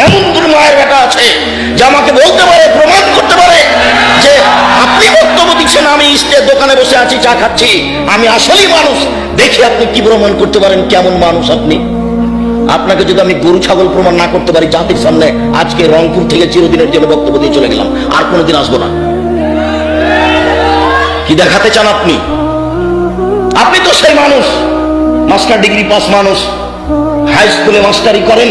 এমন তোর মায়ের বেটা আছে যে আমাকে বলতে পারে, প্রমাণ করতে পারে যে আপনি বক্তব্য দিচ্ছেন, আমি স্টের দোকানে বসে আছি, চা খাচ্ছি, আমি আসলেই মানুষ। দেখি আপনি কি প্রমাণ করতে পারেন, কেমন মানুষ আপনি। আপনাকে যদি আমি গরু, ছাগল প্রমাণ না করতে পারি জাতির সামনে, আজকে রংপুর থেকে চিরদিনের জন্য বক্তব্য দিয়ে চলে গেলাম, আর কোনোদিন আসব না। কি দেখাতে চান আপনি? আপনি তো সেই মানুষ, মাস্টার ডিগ্রি পাস মানুষ, হাই স্কুলে মাস্টারি করেন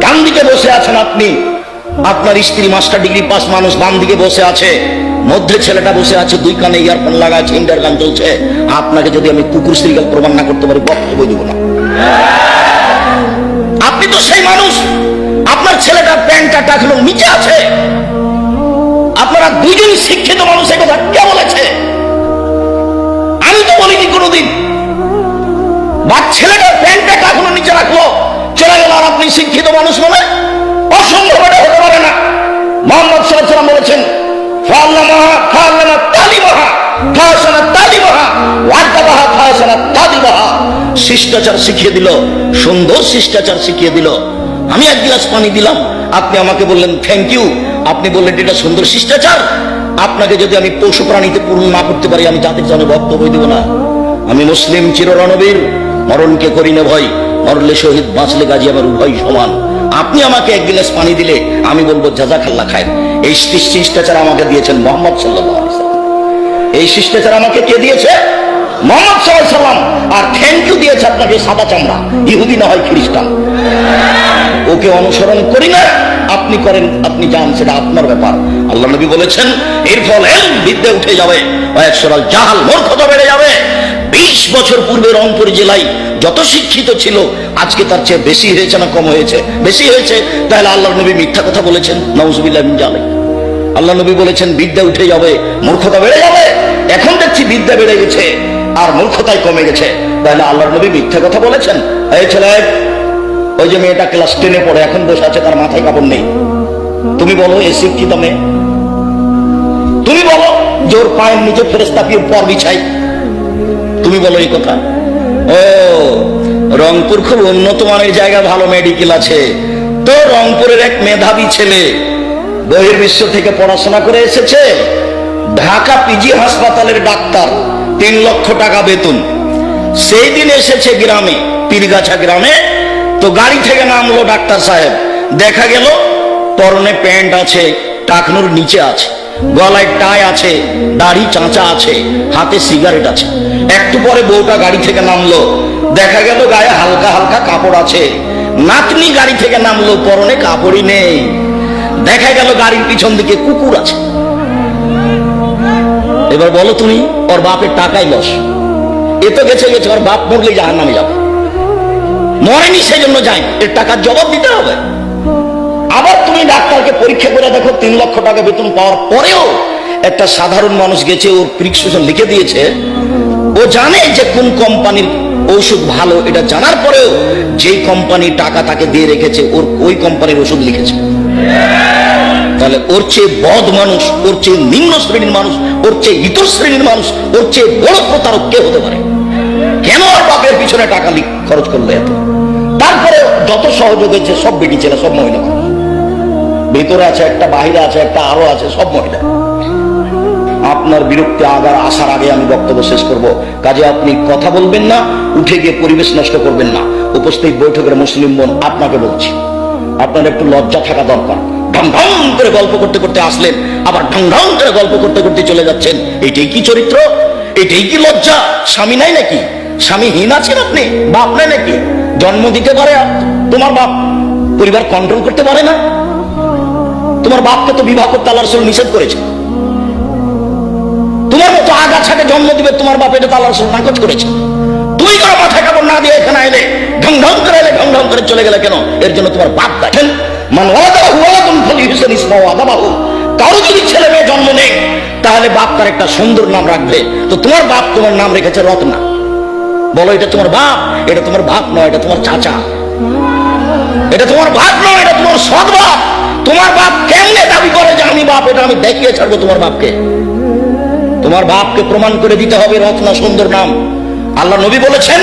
ডান দিকে বসে আছেন আপনি। আপনার স্ত্রী মাস্টার ডিগ্রি পাস মানুষ বাম দিকে বসে আছে। মধ্যে ছেলেটা বসে আছে দুই কানে ইয়ারফোন লাগা আছে ইন্টার গান চলছে। আপনাকে যদি আমি কুকুর শ্রীকাল প্রমাণ না করতে পারি বক্তব্য দিব না। আপনি তো সেই মানুষ। আপনার ছেলেটা প্যান্টটা টাকলো, নিচে আছে। আপনারা দুজন শিক্ষিত মানুষ কথা কে বলেছে? আমি তো বলিনি কোনোদিন। বা ছেলেটার প্যান্টটা এখনও নিচে রাখল। আর আপনি শিক্ষিত মানুষ বলে অসম্ভব এটা হতে পারে না। মোহাম্মদ সাল্লাম বলেছেন ফাল্লামাহা শিখিয়ে দিল, সুন্দর শিষ্টাচার শিখিয়ে দিল। আমি এক পানি দিলাম, আপনি আমাকে বললেন ইউ আপনি বললেন, এটা সুন্দর শিষ্টাচার। আপনাকে যদি আমি পশু প্রাণীতে পূর্ণ না করতে পারি, আমি জাতির জন্য বক্তব্য দেব না। আমি মুসলিম চিররণবীর, মরণকে করি না ভয় মরলে শহীদ, বাঁচলে গাজী আমার উভয় সমান। আপনি আমাকে এক গিলাস পানি দিলে আমি বলব জাজা খাল্লা খায় এই শিষ্টাচার আমাকে দিয়েছেন মোহাম্মদ সাল্লাহ এই শিষ্টাচার আমাকে কে দিয়েছে? মোহাম্মদ সাল্লাহ সাল্লাম। আর থ্যাংক ইউ দিয়েছে আপনাকে সাদা চামড়া। ইহুদি না হয় খ্রিস্টান। ওকে অনুসরণ করি না। আপনি করেন, আপনি যান, সেটা আপনার ব্যাপার। আল্লাহ নবী বলেছেন, এর ফলে বিদ্যে উঠে যাবে। জাহাল, মূর্খতা বেড়ে যাবে। বিশ বছর পূর্বে রংপুর জেলায় যত শিক্ষিত ছিল, আজকে তার চেয়ে বেশি হয়েছে না কম হয়েছে? বেশি হয়েছে? তাহলে আল্লাহ নবী মিথ্যা কথা বলেছেন। নওজবিল্লাহ জানে আল্লাহ নবী বলেছেন, বিদ্যা উঠে যাবে, মূর্খতা বেড়ে যাবে। এখন দেখছি বিদ্যা বেড়ে গেছে, আর মূর্খতাই কমে গেছে। তাহলে আল্লাহ নবী মিথ্যা কথা বলেছেন? এই ছেলে, ওই যে মেয়েটা ক্লাস টেনে পড়ে, এখন বসে আছে, তার মাথায় কাপড় নেই। তুমি বলো, এ শিক্ষিত মেয়ে? তুমি বলো, জোর পায়ের নিচে ফেরেস্তা পর বিছাই তুমি বলো এই কথা। ও, রংপুর খুব উন্নত মানের জায়গা, ভালো মেডিকেল আছে। তো রংপুরের এক মেধাবী ছেলে বহির্বিশ্ব থেকে পড়াশোনা করে এসেছে। ঢাকা পিজি হাসপাতালের ডাক্তার, তিন লক্ষ টাকা বেতন। সেই দিন এসেছে গ্রামে, পীরগাছা গ্রামে। তো গাড়ি থেকে নামলো ডাক্তার সাহেব। দেখা গেল, পরনে প্যান্ট আছে, টাকনুর নিচে আছে। গলায় টাই আছে, দাড়ি চাঁচা আছে, হাতে সিগারেট আছে। একটু পরে বউটা গাড়ি থেকে নামলো। দেখা গেল গায়ে হালকা হালকা কাপড় আছে। নাতনি গাড়ি থেকে নামলো, পরনে কাপড়ই নেই। দেখা গেল গাড়ির পিছন দিকে কুকুর আছে। এবার বলো তুমি, ওর বাপের টাকাই লস। এ তো গেছে গেছে, ওর বাপ মরলেই জাহান নামে যাবে। মরেনি সেই জন্য যাই এর টাকার জবাব দিতে হবে। আবার তুমি ডাক্তারকে পরীক্ষা করে দেখো, তিন লক্ষ টাকা বেতন পাওয়ার পরেও একটা সাধারণ মানুষ গেছে, ওর প্রিসক্রিপশন লিখে দিয়েছে। ও জানে যে কোন কোম্পানির ওষুধ ভালো, এটা জানার পরেও যেই কোম্পানি টাকা তাকে দিয়ে রেখেছে, ওর ওই কোম্পানির ওষুধ লিখেছে। তাহলে ওর চেয়ে বদ মানুষ, ওর চেয়ে নিম্ন শ্রেণির মানুষ, ওর চেয়ে ইতর শ্রেণির মানুষ, ওর চেয়ে বড় প্রতারক কে হতে পারে? কেন আর বাপের পিছনে টাকা খরচ করল এত? তারপরে যত সহযোগ হয়েছে সব বেটি ছেলে, সব মহিলা। ভেতরে আছে একটা, বাহিরে আছে একটা, আরও আছে, সব মহিলা। আপনার বিরক্তি আগার আসার আগে আমি বক্তব্য শেষ করব। কাজে আপনি কথা বলবেন না, উঠে গিয়ে পরিবেশ নষ্ট করবেন না। উপস্থিত বৈঠকের মুসলিম বোন আপনাকে বলছি, আপনার একটু লজ্জা থাকা দরকার। ঢং ঢং করে গল্প করতে করতে আসলেন, আবার ঢং ঢং করে গল্প করতে করতে চলে যাচ্ছেন। এটাই কি চরিত্র? এটাই কি লজ্জা? স্বামী নাই নাকি? স্বামীহীন আছেন আপনি? বাপ নাই নাকি? জন্ম দিতে পারে তোমার বাপ? পরিবার কন্ট্রোল করতে পারে না? তোমার বাপকে তো বিবাহ করতে আল্লাহ রসুল নিষেধ করেছে। তোমার মতো আগাছাকে জন্ম দিবে, তোমার বাপ এটা আল্লাহ রসুল নাকচ করেছে। তুই কেন মাথায় কাপড় না দিয়ে এখানে এলে, ঢং ঢং করে এলে, ঢং ঢং করে চলে গেলে কেন? এর জন্য তোমার বাপ দেখেন, মান ওয়াদাহু ওয়ালাদুন ফালিহুসান ইসমা ওয়াদাবাহু কারও যদি ছেলে মেয়ে জন্ম নেই তাহলে বাপ তার একটা সুন্দর নাম রাখবে। তো তোমার বাপ তোমার নাম রেখেছে রত্না। বলো, এটা তোমার বাপ, এটা তোমার বাপ নয় এটা তোমার চাচা। এটা তোমার বাপ নয় এটা তোমার সৎ বাপ। তোমার বাপ কেমনে দাবি করে যে আমি বাপ, এটা আমি দেখিয়ে ছাড়বো তোমার বাপকে? তোমার বাপকে প্রমাণ করে দিতে হবে রত্না সুন্দর নাম। আল্লাহ নবী বলেছেন,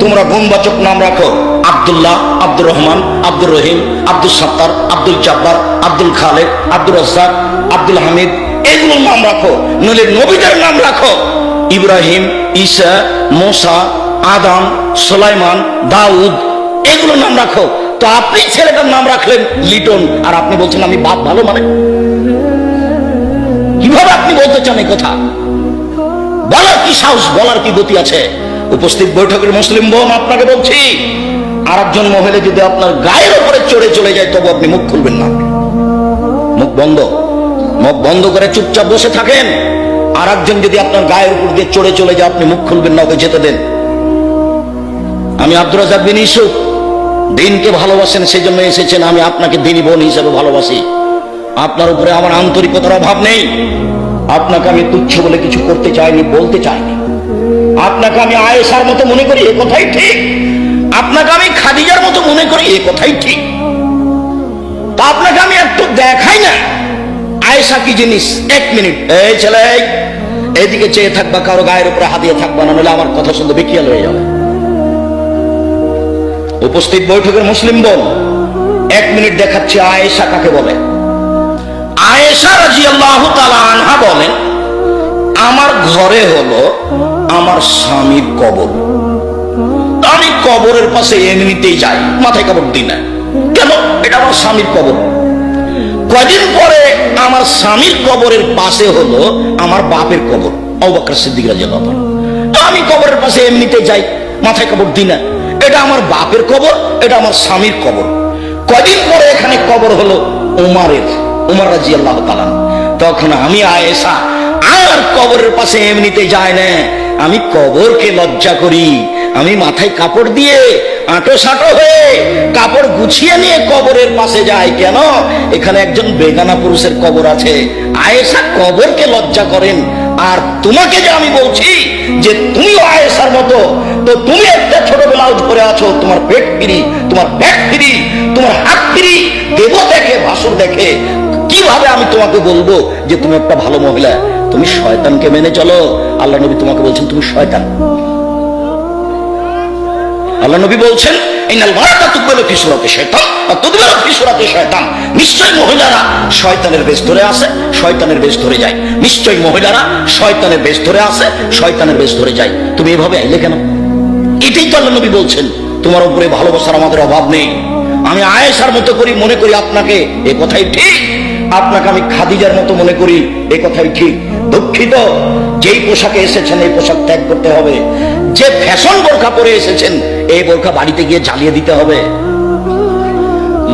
তোমরা গুণবাচক নাম রাখো। আব্দুল্লাহ, আব্দুর রহমান, আব্দুর রহিম আব্দুল সাত্তার, আব্দুল জাব্বার, আব্দুল খালেদ আব্দুল রাজ্জাক, আব্দুল হামিদ, এগুলোর নাম রাখো। নইলে নবীদের নাম রাখো। ইব্রাহিম, ঈসা, মোসা, আদাম, সোলাইমান, দাউদ, এগুলোর নাম রাখো। তো আপনি ছেলেটার নাম রাখলেন লিটন, আর আপনি বলছেন আমি বাপ ভালো মানে। কীভাবে আপনি বলতে চান এই কথা? বলার কি সাহস, বলার কি গতি আছে? উপস্থিত বৈঠকের মুসলিম বোন, আপনাকে বলছি আর একজন মহিলা যদি আপনার গায়ের উপরে চড়ে চলে যায়, তবু আপনি মুখ খুলবেন না। মুখ বন্ধ। মুখ বন্ধ করে চুপচাপ বসে থাকেন। আর একজন যদি আপনার গায়ের উপর দিয়ে চড়ে চলে যায়, আপনি মুখ খুলবেন না, ওকে যেতে দেন। আমি আব্দুর রাজাক বিন ইসুফ দিনকে ভালোবাসেন সেই জন্য এসেছেন আমি আপনাকে দিনী বোন হিসেবে ভালোবাসি। আপনার উপরে আমার আন্তরিকতার অভাব নেই। আপনাকে আমি তুচ্ছ বলে কিছু করতে চাইনি বলতে চাইনি। আপনাকে আমি আয়েশার মতো মনে করি এ কথাই ঠিক। আপনাকে আমি খাদিজার মতো মনে করি এ কথাই ঠিক। তা আপনাকে আমি একটু দেখাই না। আয়েশা কি জিনিস? এক মিনিট। এই ছেলে এই, এইদিকে চেয়ে থাকবা কারও গায়ের উপরে হাতিয়ে থাকবা না নাহলে আমার কথা শুনতে বিকিয়াল হয়ে যাবে। উপস্থিত বৈঠকের মুসলিম বোন, এক মিনিট দেখাচ্ছি আয়েশা কাকে বলে। আয়েশা রাজিয়াল্লাহু তাআলা আনহা বলেন, আমার ঘরে হলো আমার স্বামীর কবর। আমি কবরের পাশে এমনিতেই যাই, মাথায় কবর দিই না। কেন? এটা আমার স্বামীর কবর। কদিন পরে আমার স্বামীর কবরের পাশে হলো আমার বাপের কবর। অবাকর সিদ্দিক রাজিয়াল্লাহু তাআলা। আমি কবরের পাশে এমনিতে যাই, মাথায় কাপড় দিই না। এটা আমার বাপের কবর, এটা আমার স্বামীর কবর। কদিন পরে এখানে কবর হলো উমারের, উমার রাজি আল্লাহ তখন আমি, আয়েশা, আর কবরের পাশে এমনিতে যায় না। আমি কবরকে লজ্জা করি। আমি মাথায় কাপড় দিয়ে আঁটো সাঁটো হয়ে কাপড় গুছিয়ে নিয়ে কবরের পাশে যাই। কেন? এখানে একজন বেগানা পুরুষের কবর আছে। আয়েশা কবরকে লজ্জা করেন। আর তোমাকে যে আমি বলছি যে তুমিও আয়েশার মতো আছো, তোমার পেট ফিরি, তোমার ব্যাগ ফিরি, তোমার হাত ফিরি দেব দেখে ভাসুর দেখে, কীভাবে আমি তোমাকে বলব যে তুমি একটা ভালো মহিলা? তুমি শয়তানকে মেনে চলো। আল্লাহ নবী তোমাকে বলছেন, তুমি শয়তান। আল্লাহ নবী বলছেন নিশ্চয় মহিলারা শয়তানের বেশ ধরে আসে শয়তানের বেশ ধরে যায়। নিশ্চয় মহিলারা শয়তানের বেশ ধরে আসে শয়তানের বেশ ধরে যায়। তুমি এভাবে আইলে কেন? এটাই তো আল্লাহ নবী বলছেন। তোমার উপরে ভালোবাসার আমাদের অভাব নেই। আমি আয়েশার মতো করি, মনে করি আপনাকে, এ কথাই ঠিক। আপনাকে আমি খাদিজার মতো মনে করি, এ কথাই ঠিক। দুঃখিত, যেই পোশাকে এসেছেন, এই পোশাক ত্যাগ করতে হবে। যে ফ্যাশন বোরখা পরে এসেছেন, এই বোরখা বাড়িতে গিয়ে জ্বালিয়ে দিতে হবে।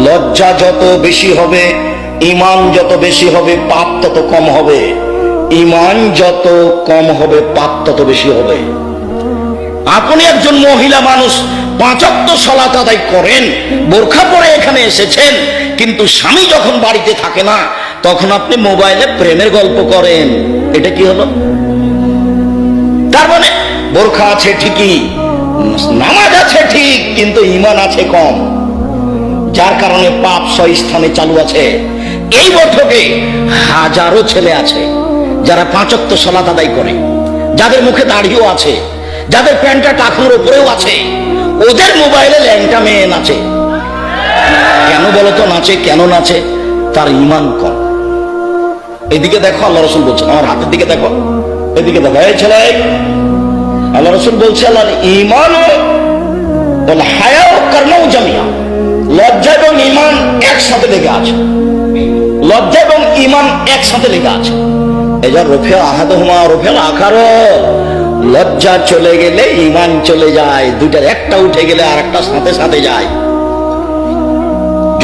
লজ্জা যত বেশি হবে, ইমান যত বেশি হবে, পাপ তত কম হবে। ইমান যত কম হবে, পাপ তত বেশি হবে। আপনি একজন মহিলা মানুষ পাঁচক্ত সলাত আদায় করেন, বোরখা পরে এখানে এসেছেন, কিন্তু স্বামী যখন বাড়িতে থাকে না, তখন আপনি মোবাইলে প্রেমের গল্প করেন। এটা কি হলো? তার মানে বোরখা আছে ঠিকই, নামাজ আছে ঠিক, কিন্তু ইমান আছে কম। যার কারণে পাপ স্থানে চালু আছে। এই বৈঠকে হাজারো ছেলে আছে, যারা পাঁচক্ত সলাত আদায় করে, যাদের মুখে দাড়িও আছে, যাদের প্যান্টটা টাকুর উপরেও আছে। ওদের মোবাইলে ল্যাংটা মেয়ে নাচে। কেন বলতো নাচে, কেন নাচে? তার ইমান কম। এদিকে দেখো, আল্লাহ রসুল বলছেন আমার হাতের দিকে দেখো। এদিকে দেখো, এই ছেলে। আল্লাহ রসুল বলছে আল্লাহ ইমান হায়াও কর্মও জামিয়া। লজ্জা এবং ইমান একসাথে লেগে আছে। লজ্জা এবং ইমান একসাথে লেগে আছে। এই যা রফে আহাদ হুমা রফেল আকার লজ্জা চলে গেলে ইমান চলে যায়, দুইটার একটা উঠে গেলে আর একটা সাথে সাথে যায়।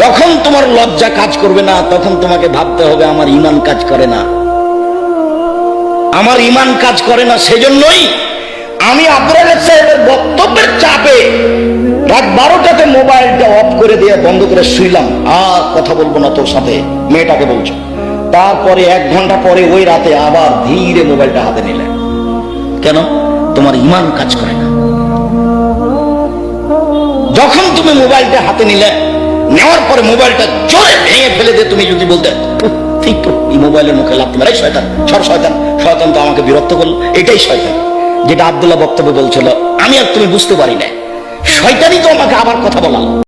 যখন তোমার লজ্জা কাজ করবে না, তখন তোমাকে ভাবতে হবে আমার ইমান কাজ করে না। আমার ইমান কাজ করে না সেজন্যই আমি আব্দুল সাহেবের বক্তব্যের চাপে রাত বারোটাতে মোবাইলটা অফ করে দিয়ে বন্ধ করে শুইলাম। আর কথা বলব না তোর সাথে, মেয়েটাকে বলছো। তারপরে এক ঘণ্টা পরে ওই রাতে আবার ধীরে মোবাইলটা হাতে নিলেন কেন? তোমার ইমান কাজ করে না। যখন তুমি মোবাইলটা হাতে নিলে, নেওয়ার পরে মোবাইলটা জোরে ভেঙে ফেলে দিয়ে তুমি যদি বলতে ঠিক এই মোবাইলের মুখে লাগতে পারে শয়তান, সর শয়তান শয়তান তো আমাকে বিরক্ত করল। এটাই শয়তান। যেটা আব্দুল্লাহ বক্তব্য বলছিল, আমি আর তুমি বুঝতে পারি না শয়তানি তো আমাকে আবার কথা বলাল।